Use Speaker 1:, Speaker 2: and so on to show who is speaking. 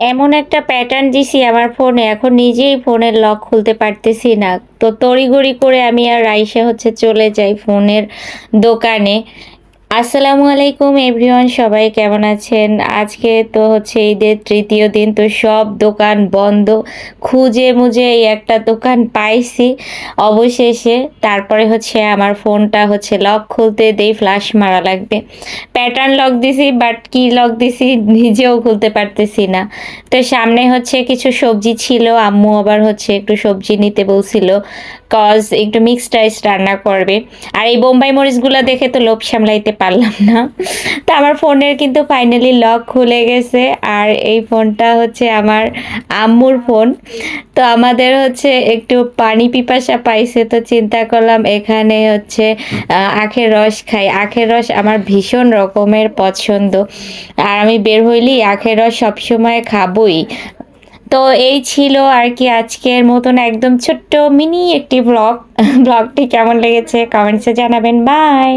Speaker 1: এমন একটা প্যাটার্ন দিছি আমার ফোনে এখন নিজেই ফোনের লক খুলতে পারতেছি না। তো তড়িঘড়ি করে আমি আর রাইসে হচ্ছে চলে যাই ফোনের দোকানে। আসসালামু আলাইকুম এভরিওয়ান, সবাই কেমন আছেন? আজকে তো হচ্ছে ঈদের তৃতীয় দিন, তো সব দোকান বন্ধ। খুঁজে মুজে এই একটা দোকান পাইছি অবশেষে। তারপরে হচ্ছে আমার ফোনটা হচ্ছে লক খুলতে দেই, ফ্লাশ মারা লাগবে। প্যাটার্ন লক দিছি, বাট কি লক দিছি নিজেও খুলতে পারতেছি না। তো সামনে হচ্ছে কিছু সবজি ছিল, আম্মু আবার হচ্ছে একটু সবজি নিতে বলছিল কজ একটু মিক্সড রাইস রান্না করবে। আর এই বোম্বাই মরিচগুলো দেখে তো লোভ সামলাইতে পারলাম না। তো আমার ফোনের কিন্তু ফাইনালি লক খুলে গেছে। আর এই ফোনটা হচ্ছে আমার আম্মুর ফোন। তো আমাদের হচ্ছে একটু পানি পিপাসা পাইছে, তো চিন্তা করলাম এখানে হচ্ছে আখের রস খাই। আখের রস আমার ভীষণ রকমের পছন্দ। আর আমি বের হইলি আখের রস সবসময় খাবই। তো এই ছিল আর কি আজকের মতন একদম ছোট্ট মিনি একটি ব্লগ ব্লগটি কেমন লেগেছে কমেন্টসে জানাবেন। বাই